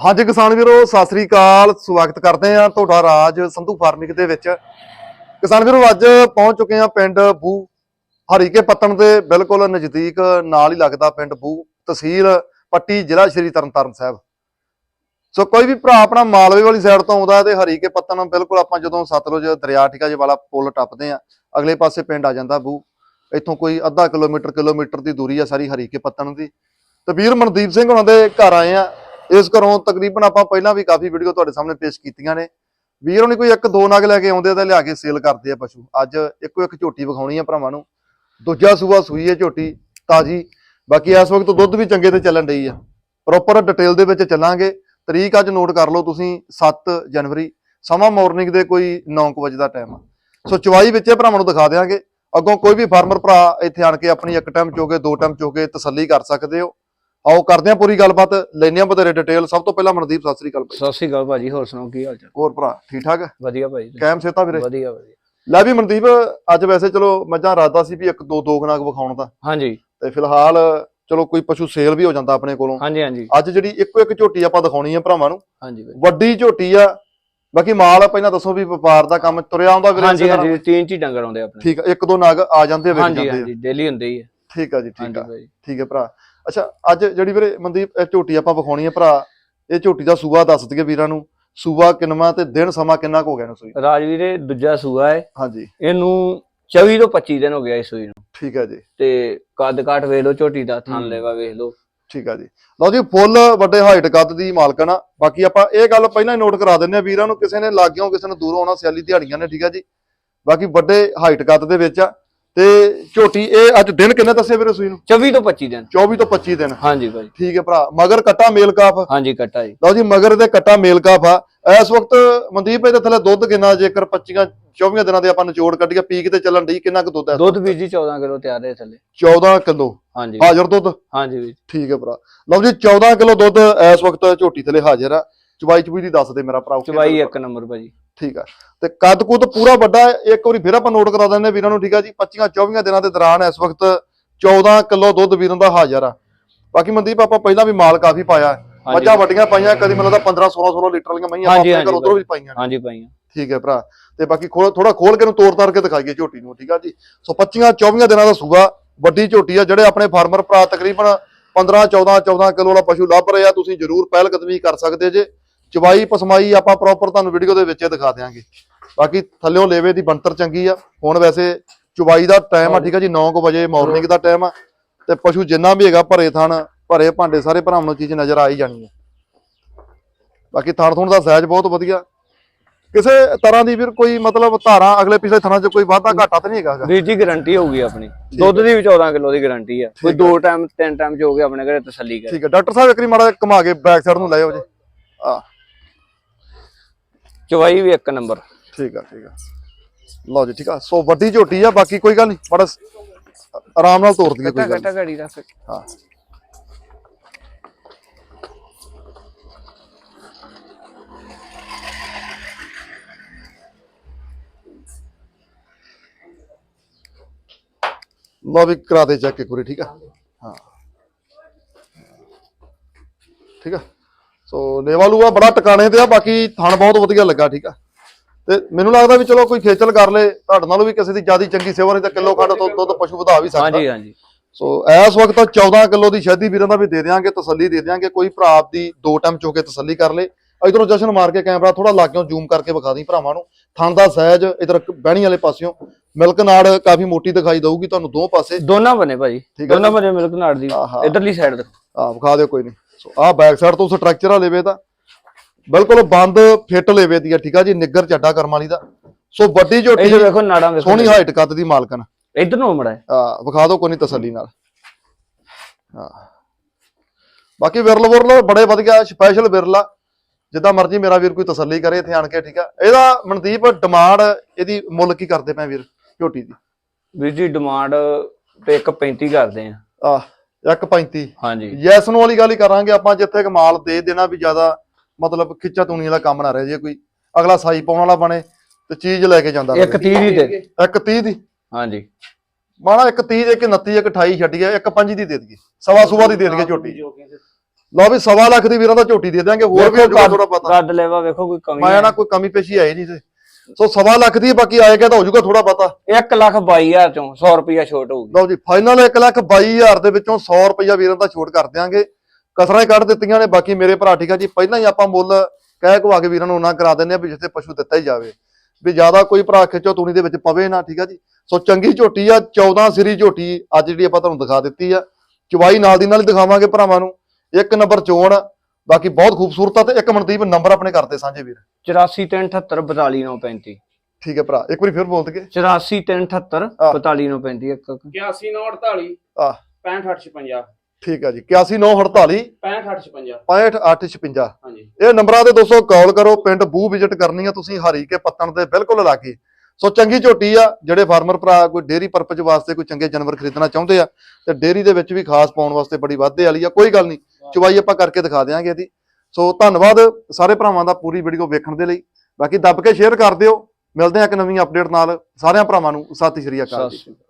ਹਾਂਜੀ ਕਿਸਾਨ ਵੀਰੋ, ਸਤਿ ਸ੍ਰੀ ਅਕਾਲ। ਸਵਾਗਤ ਕਰਦੇ ਆ ਤੁਹਾਡਾ ਰਾਜ ਸੰਧੂ ਫਾਰਮਿੰਗ ਦੇ ਵਿੱਚ। ਕਿਸਾਨ ਵੀਰੋ, ਅੱਜ ਪਹੁੰਚ ਚੁੱਕੇ ਆ ਪਿੰਡ ਬੂ, ਹਰੀਕੇ ਪੱਤਣ ਦੇ ਬਿਲਕੁਲ ਨਜ਼ਦੀਕ, ਨਾਲ ਹੀ ਲੱਗਦਾ ਪਿੰਡ ਬੂ, ਤਹਿਸੀਲ ਪੱਟੀ, ਜ਼ਿਲ੍ਹਾ ਸ਼੍ਰੀ ਤਰਨਤਾਰਨ ਸਾਹਿਬ। ਸੋ ਕੋਈ ਵੀ ਭਰਾ ਆਪਣਾ ਮਾਲਵੇ ਵਾਲੀ ਸਾਈਡ ਤੋਂ ਆਉਂਦਾ ਤੇ ਹਰੀਕੇ ਪੱਤਣ ਬਿਲਕੁਲ ਆਪਾਂ ਜਦੋਂ ਸਤਲੁਜ ਦਰਿਆ ਠੀਕਾ ਜੀ ਵਾਲਾ ਪੁਲ ਟੱਪਦੇ ਆ ਅਗਲੇ ਪਾਸੇ ਪਿੰਡ ਆ ਜਾਂਦਾ ਬੂ। ਇੱਥੋਂ ਕੋਈ ਅੱਧਾ ਕਿਲੋਮੀਟਰ ਕਿਲੋਮੀਟਰ ਦੀ ਦੂਰੀ ਆ ਸਾਰੀ ਹਰੀਕੇ ਪੱਤਣ ਦੀ। ਤੇ ਵੀਰ ਮਨਦੀਪ ਸਿੰਘ ਉਹਨਾਂ ਦੇ ਘਰ ਆਏ ਆ ਇਸ ਘਰੋਂ ਤਕਰੀਬਨ ਆਪਾਂ ਪਹਿਲਾਂ ਵੀ ਕਾਫੀ ਵੀਡੀਓ ਤੁਹਾਡੇ ਸਾਹਮਣੇ ਪੇਸ਼ ਕੀਤੀਆਂ ਨੇ। ਵੀਰ ਉਹਨੇ ਕੋਈ ਇੱਕ ਦੋ ਨਗ ਲੈ ਕੇ ਆਉਂਦੇ ਆ ਤੇ ਲਿਆ ਕੇ ਸੇਲ ਕਰਦੇ ਆ ਪਸ਼ੂ। ਅੱਜ ਇੱਕੋ ਇੱਕ ਝੋਟੀ ਵਿਖਾਉਣੀ ਆ ਭਰਾਵਾਂ ਨੂੰ। ਦੂਜਾ ਸੂਆ ਸੂਈ ਹੈ ਝੋਟੀ, ਤਾਜੀ। ਬਾਕੀ ਇਸ ਵਕਤ ਦੁੱਧ ਵੀ ਚੰਗੇ ਤੇ ਚੱਲਣ ਡਈ ਆ। ਪ੍ਰੋਪਰ ਡਿਟੇਲ ਦੇ ਵਿੱਚ ਚੱਲਾਂਗੇ। ਤਰੀਕ ਅੱਜ ਨੋਟ ਕਰ ਲਓ ਤੁਸੀਂ 7 ਜਨਵਰੀ। ਸਮਾਂ ਮਾਰਨਿੰਗ ਦੇ ਕੋਈ 9 ਵਜੇ ਦਾ ਟਾਈਮ ਆ। ਸੋ ਚਵਾਈ ਵਿੱਚ ਭਰਾਵਾਂ ਨੂੰ ਦਿਖਾ ਦਿਆਂਗੇ। ਅੱਗੋਂ ਕੋਈ ਵੀ ਫਾਰਮਰ ਭਰਾ ਇੱਥੇ ਆਣ ਕੇ ਆਪਣੀ ਇੱਕ ਟਾਈਮ ਚੋਗੇ, ਦੋ ਟਾਈਮ ਚੋਗੇ ਤਸੱਲੀ ਕਰ ਸਕਦੇ ਹੋ। ਆਓ ਕਰਦੇ ਹਾਂ ਪੂਰੀ ਗੱਲਬਾਤ ਲੈਣੇ ਆ ਬਤੇਰੇ ਡਿਟੇਲ ਸਭ ਤੋਂ ਪਹਿਲਾਂ ਮਨਦੀਪ ਸਤਿ ਸ੍ਰੀ ਅਕਾਲ ਭਾਈ। ਸਤਿ ਸ਼੍ਰੀ ਅਕਾਲ ਭਾਜੀ ਹੋਰ ਸੁਣਾਓ ਕੀ ਹਾਲ ਚਾਲ? ਹੋਰ ਭਰਾ ਠੀਕ ਠਾਕ? ਵਧੀਆ ਭਾਜੀ। ਕੈਮ ਸੇਤਾ ਵੀਰੇ? ਵਧੀਆ ਵਧੀਆ। ਲੈ ਵੀ ਮਨਦੀਪ ਅੱਜ ਵੈਸੇ ਚਲੋ ਮੱਝਾਂ ਰਾਦਾ ਸੀ ਵੀ ਇੱਕ ਦੋ ਦੋ ਗਨਾਗ ਵਿਖਾਉਣ ਦਾ। ਹਾਂਜੀ। ਤੇ ਫਿਲਹਾਲ ਚਲੋ ਕੋਈ ਪਸ਼ੂ ਸੇਲ ਵੀ ਹੋ ਜਾਂਦਾ ਆਪਣੇ ਕੋਲੋਂ। ਹਾਂਜੀ ਹਾਂਜੀ। ਅੱਜ ਜਿਹੜੀ ਇੱਕੋ ਇੱਕ ਝੋਟੀ ਆਪਾਂ ਦਿਖਾਉਣੀ ਆ ਭਰਾਵਾਂ ਨੂੰ। ਹਾਂਜੀ। ਵੱਡੀ ਝੋਟੀ ਆ। ਬਾਕੀ ਮਾਲ ਪਹਿਲਾਂ ਦੱਸੋ ਵੀ ਵਪਾਰ ਦਾ ਕੰਮ ਤੁਰਿਆ ਆਉਂਦਾ ਵੀਰੇ ਹਾਂਜੀ? ਹਾਂਜੀ ਤਿੰਨ ਚੀ ਡੰਗਰ ਆਉਂਦੇ ਆਪਣੇ। ਠੀਕ ਆ ਇੱਕ ਦੋ ਨਗ ਆ ਜਾਂਦੇ ਆ ਹਾਂਜੀ ਜਾਂਦੇ ਆ। ਹਾਂਜੀ ਡੇਲੀ ਹੁੰਦੇ ਹੀ ਹੈ ਠੀਕ ਆ ਜੀ ਠੀਕ ਹਾਂਜੀ ਆ ਠੀਕ ਹੈ ਭਰਾ। ਅੱਛਾ ਅੱਜ ਜਿਹੜੀ ਵੀਰੇ ਮਨਦੀਪ ਇਹ ਝੋਟੀ ਆਪਾਂ ਵਿਖਾਉਣੀ ਹੈ ਭਰਾ ਇਹ ਝੋਟੀ ਦਾ ਸੂਆ ਦੱਸ ਦਈਏ ਵੀਰਾਂ ਨੂੰ। ਸੂਆ ਕਿੰਨਵਾ ਤੇ ਦਿਨ ਸਮਾਂ ਕਿੰਨਾ ਹੋ ਗਿਆ ਇਹਨੂੰ ਸੂਈ ਰਾਜਵੀਰੇ ਦੂਜਾ ਸੂਆ ਹੈ। ਹਾਂਜੀ। ਇਹਨੂੰ 24 ਤੋਂ 25 ਦਿਨ ਹੋ ਗਿਆ ਇਸ ਸੂਈ ਨੂੰ। ਠੀਕ ਹੈ ਜੀ। ਤੇ ਕੱਦ ਕਾਠ ਵੇਖ ਲਓ ਝੋਟੀ ਦਾ ਥਣ। ਲੈਵਾ ਵੇਖ ਲਓ। ਠੀਕ ਆ ਜੀ। ਲਓ ਜੀ ਫੁੱਲ ਵੱਡੇ ਹਾਈਟ ਕੱਦ ਦੀ ਮਾਲਕਣ ਆ। ਬਾਕੀ ਆਪਾਂ ਇਹ ਗੱਲ ਪਹਿਲਾਂ ਹੀ ਨੋਟ ਕਰਾ ਦਿੰਨੇ ਆ ਵੀਰਾਂ ਨੂੰ ਕਿਸੇ ਨੇ ਲਾਗਿਓਂ ਕਿਸੇ ਨੇ ਦੂਰੋਂ ਆਉਣਾ ਸਿਆਲੀ ਦਿਹਾੜੀਆਂ ਨੇ ਠੀਕ ਆ ਜੀ। ਬਾਕੀ ਵੱਡੇ ਹਾਈਟ ਕੱਦ ਦੇ ਵਿੱਚ ਆ। ਤੇ ਝੋਟੀ ਇਹ ਅੱਜ ਦਿਨ ਕਿੰਨੇ ਦੱਸੇ ਵੀਰੇ ਸੂਈ ਨੂੰ? 24 ਤੋਂ 25 ਦਿਨ। 24 ਤੋਂ 25 ਦਿਨ। ਹਾਂਜੀ ਭਾਜੀ ਠੀਕ ਹੈ ਭਰਾ ਮਗਰ ਕੱਟਾ ਮੇਲ ਕਾਫ ਹਾਂਜੀ ਕੱਟਾ ਜੀ। ਲਓ ਜੀ ਮਗਰ ਦੇ ਕੱਟਾ ਮੇਲ ਕਾਫ ਆ। ਇਸ ਵਕਤ ਮਨਦੀਪ ਇਹਦੇ ਥੱਲੇ ਦੁੱਧ ਕਿੰਨਾ ਜੇਕਰ 25 24 ਦਿਨਾਂ ਦੇ ਆਪਾਂ ਨਿਚੋੜ ਕੱਢੀਏ ਪੀਕ ਤੇ ਚੱਲਣ ਦੀ ਕਿੰਨਾ ਕੁ ਦੁੱਧ ਹੈ ਦੁੱਧ ਵੀਰ ਜੀ 14 ਕਿਲੋ ਤਿਆਰ ਹੈ ਥੱਲੇ। 14 ਕਿਲੋ? ਹਾਂਜੀ। ਹਾਜ਼ਰ ਦੁੱਧ? ਹਾਂਜੀ ਵੀਰ ਠੀਕ ਹੈ ਭਰਾ। ਲਓ ਜੀ 14 ਕਿਲੋ ਦੁੱਧ ਇਸ ਵਕਤ ਝੋਟੀ ਥੱਲੇ ਹਾਜ਼ਰ ਆ। ਚਵਾਈ ਚਬੂਈ ਦੀ ਦੱਸ ਦੇ ਮੇਰਾ ਭਰਾ ਚਵਾਈ ਇੱਕ ਨੰਬਰ ਭਾਜੀ। ਠੀਕ ਆ। ਤੇ ਕੱਦ ਕੁੱਦ ਪੂਰਾ ਵੱਡਾ ਇੱਕ ਵਾਰੀ ਫਿਰ ਆਪਾਂ ਨੋਟ ਕਰਾ ਦਿੰਦੇ ਵੀਰਾਂ ਨੂੰ ਠੀਕ ਆ ਜੀ? 25 24 ਦਿਨਾਂ ਦੇ ਦੌਰਾਨ ਇਸ ਵਕਤ 14 ਕਿਲੋ ਦੁੱਧ ਵੀਰਾਂ ਦਾ ਹਾਜ਼ਰ ਆ। ਬਾਕੀ ਮਨਦੀਪ ਆਪਾਂ ਪਹਿਲਾਂ ਵੀ ਮਾਲ ਕਾਫੀ ਪਾਇਆ। ਮੱਝਾਂ ਵੱਡੀਆਂ ਪਾਈਆਂ ਕਦੀ ਮੈਨੂੰ ਲੱਗਦਾ 15 16 16 ਲੀਟਰ ਵਾਲੀਆਂ ਮਈਆਂ ਆਪਣੇ ਘਰ ਉਧਰੋਂ ਵੀ ਪਾਈਆਂ। ਹਾਂਜੀ ਭਾਈਆਂ ਠੀਕ ਹੈ ਭਰਾ। ਤੇ ਬਾਕੀ ਥੋੜਾ ਖੋਲ ਕੇ ਨੂੰ ਤੋੜ ਤਾੜ ਕੇ ਦਿਖਾਈਏ ਝੋਟੀ ਨੂੰ ਠੀਕ ਆ ਜੀ? ਸੋ 25 24 ਦਿਨਾਂ ਦਾ ਸੂਆ ਵੱਡੀ ਝੋਟੀ ਆ। ਜਿਹੜੇ ਆਪਣੇ ਫਾਰਮਰ ਭਰਾ ਤਕਰੀਬਨ 15 14 14 ਕਿਲੋ ਵਾਲਾ ਪਸ਼ੂ ਲੱਭ ਰਹੇ ਆ ਤੁਸੀਂ ਜਰੂਰ ਪਹਿਲ ਕਦਮੀ ਕਰ ਸਕਦੇ ਜੇ। ਚਵਾਈ ਪਸਮਾਈ ਆਪਾਂ ਪ੍ਰੋਪਰ ਤੁਹਾਨੂੰ ਵੀਡੀਓ ਦੇ ਵਿੱਚ ਦਿਖਾ ਦਿਆਂਗੇ। ਬਾਕੀ ਥੱਲਿਓਂ ਲੇਵੇ ਦੀ ਬੰਤਰ ਚੰਗੀ ਆ। ਹੁਣ ਵੈਸੇ ਚਵਾਈ ਦਾ ਟਾਈਮ ਆ ਠੀਕ ਆ ਜੀ 9 ਵਜੇ ਮਾਰਨਿੰਗ ਦਾ ਟਾਈਮ ਆ। ਤੇ ਪਸ਼ੂ ਜਿੰਨਾ ਵੀ ਹੈਗਾ ਭਰੇ ਥਣ ਭਰੇ ਭਾਂਡੇ ਸਾਰੇ ਭਰਾਵਾਂ ਨੂੰ ਚੀਜ਼ ਨਜ਼ਰ ਆ ਹੀ ਜਾਣੀ ਹੈ ਬਾਕੀ ਥਣ ਥੁਣ ਦਾ ਸਾਈਜ਼ ਬਹੁਤ ਵਧੀਆ। ਕਿਸੇ ਤਰ੍ਹਾਂ ਦੀ ਵੀਰ ਕੋਈ ਮਤਲਬ ਧਾਰਾਂ ਅਗਲੇ ਪਿਛਲੇ ਥਣਾਂ 'ਚ ਕੋਈ ਵਾਧਾ ਘਾਟਾ ਤਾਂ ਨਹੀਂ ਹੈਗਾ। ਵੀਰ ਜੀ ਗਾਰੰਟੀ ਹੋਊਗੀ ਆਪਣੀ। ਦੁੱਧ ਦੀ ਵੀ 14 ਕਿਲੋ ਦੀ ਗਾਰੰਟੀ ਆ। ਕੋਈ ਦੋ ਟਾਈਮ ਤਿੰਨ ਟਾਈਮ ਚ ਹੋ ਗਿਆ ਆਪਣੇ ਘਰੇ ਤਸੱਲੀ ਕਰ। ਠੀਕ ਹੈ। ਡਾਕਟਰ ਸਾਹਿਬ ਇੱਕ ਵਾਰੀ ਮਾੜਾ ਜਿਹਾ ਘੁਮਾ ਕੇ ਬੈਕ ਸਾਈਡ ਨੂੰ ਲੈ ਆਓ ਜੀ। ਆ। ਚਵਾਈ ਵੀ ਇੱਕ ਨੰਬਰ। ਠੀਕ ਆ ਠੀਕ ਆ। ਲਓ ਜੀ ਠੀਕ ਆ। ਸੋ ਵੱਡੀ ਝੋਟੀ ਆ ਬਾਕੀ ਕੋਈ ਗੱਲ ਨਹੀਂ। ਬੜਾ ਸ- ਆਰਾਮ ਨਾਲ ਤੋਰ ਦਈਏ ਕੋਈ ਕੱਟਾ ਗੱਲ ਨੀ। ਕੱਟਾ ਘੜੀ ਰੱਖ ਹਾਂ। ਲਓ ਵੀ ਕਰਾ ਦੇ ਚੈੱਕ ਇੱਕ ਵਾਰੀ ਠੀਕ ਆ। ਹਾਂ। ਠੀਕ ਆ। ਸੋ ਲੇਵਾ ਲੂਆ ਬੜਾ ਟਿਕਾਣੇ ਤੇ ਆ ਬਾਕੀ ਥਣ ਬਹੁਤ ਵਧੀਆ ਲੱਗਾ ਠੀਕ ਆ। ਤੇ ਮੈਨੂੰ ਲੱਗਦਾ ਵੀ ਚਲੋ ਕੋਈ ਖੇਚਲ ਕਰ ਲੇ ਤੁਹਾਡੇ ਨਾਲੋਂ ਵੀ ਕਿਸੇ ਦੀ ਜਿਆਦੀ ਚੰਗੀ ਸੇਵਾ ਨਹੀਂ ਤਾਂ ਕਿਲੋ ਖੰਡ ਤੋਂ ਦੁੱਧ ਪਸ਼ੂ ਵਧਾ ਵੀ ਸਕਦਾ। ਹਾਂਜੀ ਹਾਂਜੀ। ਸੋ ਇਸ ਵਕਤ 14 ਕਿਲੋ ਦੀ ਸ਼ਹਿਦੀ ਵੀਰਾਂ ਦਾ ਵੀ ਦੇ ਦਿਆਂਗੇ ਤਸੱਲੀ ਦੇ ਦਿਆਂਗੇ ਕੋਈ ਭਰਾ ਆਪਦੀ ਦੋ ਟਾਈਮ ਚੋ ਕੇ ਤਸੱਲੀ ਕਰ ਲੇ। ਇਧਰੋਂ ਜਸ਼ਨ ਮਾਰ ਕੇ ਕੈਮਰਾ ਥੋੜਾ ਲਾਗਿਓਂ ਜ਼ੂਮ ਕਰਕੇ ਵਿਖਾ ਦੀ ਭਰਾਵਾਂ ਨੂੰ। ਥਣ ਦਾ ਸਾਈਜ਼ ਇਧਰ ਬਹਿਣੀ ਵਾਲੇ ਪਾਸਿਓਂ ਮਿਲਕ ਨਾੜ ਕਾਫੀ ਮੋਟੀ ਦਿਖਾਈ ਦਊਗੀ ਤੁਹਾਨੂੰ ਦੋ ਪਾਸੇ। ਦੋਨਾਂ ਬਨੇ ਭਾਜੀ। ਦੋਨਾਂ ਬਨੇ ਮਿਲਕ ਨਾੜ ਦੀ। ਇਧਰਲੀ ਸਾਈਡ ਦੇਖੋ। ਆ ਵਿਖਾ ਦਿਓ ਕੋਈ ਨਹੀਂ ਸੋ ਆਹ ਬੈਕ ਸਾਈਡ ਤੋਂ ਸਟਰਕਚਰ ਆ ਲੇਵੇ ਦਾ ਬਿਲਕੁਲ ਬੰਦ ਫਿੱਟ ਲੇਵੇ ਦੀ ਆ ਠੀਕ ਆ ਜੀ ਨਿੱਗਰ ਚੱਡਾ ਕਰਮ ਵਾਲੀ ਦਾ। ਸੋ ਵੱਡੀ ਝੋਟੀ ਇਧਰ ਵੇਖੋ ਨਾੜਾਂ ਵੇਖੋ ਸੋਹਣੀ ਹਾਈਟ ਕੱਦ ਦੀ ਮਾਲਕਨ ਇਧਰ ਨੂੰ ਮੜਾ। ਆ ਵਿਖਾ ਦਿਓ ਕੋਈ ਨਹੀਂ ਤਸੱਲੀ ਨਾਲ। ਹਾਂ ਬਾਕੀ ਵਿਰਲ ਵਿਰਲ ਬੜੇ ਵਧੀਆ ਸਪੈਸ਼ਲ ਵਿਰਲਾ ਜਿੱਦਾਂ ਮਰਜ਼ੀ ਮੇਰਾ ਵੀਰ ਕੋਈ ਤਸੱਲੀ ਕਰੇ ਇੱਥੇ ਆਣ ਕੇ ਠੀਕ ਆ। ਇਹਦਾ ਮਨਦੀਪ ਡਿਮਾਂਡ ਇਹਦੀ ਮੁੱਲ ਕੀ ਕਰਦੇ ਪਏ ਵੀਰ ਝੋਟੀ ਦੀ? ਵੀਰ ਜੀ ਡਿਮਾਂਡ ਤੇ 1.35 ਕਰਦੇ ਆ। ਆ। 1.35 ਹਾਂਜੀ। ਯੈਸ ਨੂੰ ਵਾਲੀ ਗੱਲ ਹੀ ਕਰਾਂਗੇ ਆਪਾਂ ਜਿੱਥੇ ਕਮਾਲ ਦੇ ਦੇਣਾ ਵੀ ਜ਼ਿਆਦਾ ਮਤਲਬ ਖਿੱਚਾ ਤੂਣੀ ਵਾਲਾ ਕੰਮ ਨਾ ਰਹੇ ਜੇ ਕੋਈ। ਅਗਲਾ ਸਾਈ ਪਾਉਣ ਵਾਲਾ ਬਣੇ ਤੇ ਚੀਜ਼ ਲੈ ਕੇ ਜਾਂਦਾ ਇੱਕ 30 ਦੀ ਦੇ। ਇੱਕ 30 ਦੀ। ਹਾਂਜੀ। ਮਾਣਾ ਇੱਕ 30 ਇੱਕ 29 ਇੱਕ 28 ਛੱਡੀਏ ਇੱਕ 5 ਦੀ ਦੇ ਦਈਏ। ਸਵਾ ਸੂਆ ਦੀ ਦੇ ਦਈਏ ਝੋਟੀ। ਲਓ ਵੀ ਸਵਾ ਲੱਖ ਦੀ ਵੀਰਾਂ ਦਾ ਝੋਟੀ ਦੇ ਦਿਆਂਗੇ ਹੋਰ ਵੀ ਥੋੜਾ ਪਤਾ। ਗੱਡ ਲੈਵਾ ਵੇਖੋ ਕੋਈ ਕਮੀ ਮੈਂ ਨਾ ਕੋਈ ਕਮੀ ਪੇਸ਼ੀ ਆਈ ਨਹੀਂ ਤੇ ਸੋ ਸਵਾ ਲੱਖ ਦੀ ਬਾਕੀ ਆਏਗਾ ਤਾਂ ਹੋ ਜਾਊਗਾ ਥੋੜਾ ਪਤਾ 1 ਲੱਖ 22000 ਚੋਂ 100 ਰੁਪਿਆ ਛੋਟ ਹੋਊਗੀ। ਲਓ ਜੀ ਫਾਈਨਲ 1 ਲੱਖ 22000 ਦੇ ਵਿੱਚੋਂ 100 ਰੁਪਇਆ ਵੀਰਾਂ ਦਾ ਛੋਟ ਕਰ ਦਿਆਂਗੇ। ਕਸਰਾਂ ਹੀ ਕੱਢ ਦਿੱਤੀਆਂ ਨੇ ਬਾਕੀ ਮੇਰੇ ਭਰਾ ਠੀਕ ਆ ਜੀ। ਪਹਿਲਾਂ ਹੀ ਆਪਾਂ ਮੁੱਲ ਕਹਿ ਕਵਾ ਕੇ ਵੀਰਾਂ ਨੂੰ ਉਹਨਾਂ ਕਰਾ ਦਿੰਦੇ ਆ ਵੀ ਜਿੱਥੇ ਪਸ਼ੂ ਦਿੱਤਾ ਹੀ ਜਾਵੇ। ਵੀ ਜ਼ਿਆਦਾ ਕੋਈ ਭਰਾ ਖਿੱਚੋ ਤੂਣੀ ਦੇ ਵਿੱਚ ਪਵੇ ਨਾ ਠੀਕ ਆ ਜੀ। ਸੋ ਚੰਗੀ ਝੋਟੀ ਆ 14 ਸਿਰੀ ਝੋਟੀ ਅੱਜ ਜਿਹੜੀ ਆਪਾਂ ਤੁਹਾਨੂੰ ਦਿਖਾ ਦਿੱਤੀ ਆ। ਚਵਾਈ ਨਾਲ ਦੀ ਨਾਲ ਹੀ ਦਿਖਾਵਾਂਗੇ ਭਰਾਵਾਂ ਨੂੰ। ਇੱਕ ਨੰਬਰ ਚੋਣ ਬਾਕੀ ਬਹੁਤ ਖੂਬਸੂਰਤ ਆ ਤੇ ਇੱਕ ਮਨਦੀਪ ਨੰਬਰ ਆਪਣੇ ਕਰਦੇ ਸਾਂਝੇ ਵੀਰ। 8437 42935 ਠੀਕ ਹੈ ਭਰਾ ਇੱਕ ਵਾਰੀ ਫਿਰ ਬੋਲ ਦਈਏ 8437 ਆਹ। 42935 ਇੱਕ। 8148 ਆਹ 6556 ਠੀਕ ਆ ਜੀ 81948 6556 65856 ਹਾਂਜੀ। ਇਹ ਨੰਬਰਾਂ ਤੇ ਦੋਸਤੋ ਕਾਲ ਕਰੋ ਪਿੰਡ ਬੂ ਵਿਜ਼ਿਟ ਕਰਨੀ ਆ ਤੁਸੀਂ ਹਰੀ ਕੇ ਪੱਤਣ ਦੇ ਬਿਲਕੁਲ ਲਾਗੇ ਸੋ ਚੰਗੀ ਝੋਟੀ ਆ ਜਿਹੜੇ ਫਾਰਮਰ ਭਰਾ ਕੋਈ ਡੇਰੀ ਪਰਪਸ ਵਾਸਤੇ ਕੋਈ ਚੰਗੇ ਜਾਨਵਰ ਖਰੀਦਣਾ ਚਾਹੁੰਦੇ ਆ ਤੇ ਡੇਰੀ ਦੇ ਵਿੱਚ ਵੀ ਖਾਸ ਪਾਉਣ ਵਾਸਤੇ ਬੜੀ ਵਾਧੇ ਵਾਲੀ ਆ ਕੋਈ ਗੱਲ ਨਹੀਂ। ਚਵਾਈ ਆਪਾਂ ਕਰਕੇ ਦਿਖਾ ਦਿਆਂਗੇ ਇਹਦੀ। ਸੋ ਧੰਨਵਾਦ ਸਾਰੇ ਭਰਾਵਾਂ ਦਾ ਪੂਰੀ ਵੀਡੀਓ ਵੇਖਣ ਦੇ ਲਈ। ਬਾਕੀ ਦੱਬ ਕੇ ਸ਼ੇਅਰ ਕਰ ਦਿਓ। ਮਿਲਦੇ ਆ ਇੱਕ ਨਵੀਂ ਅਪਡੇਟ ਨਾਲ। ਸਾਰਿਆਂ ਭਰਾਵਾਂ ਨੂੰ ਸਤਿ ਸ਼੍ਰੀ ਅਕਾਲ ਸਤਿ ਜੀ ਸ਼੍ਰੀ ਅਕਾਲ।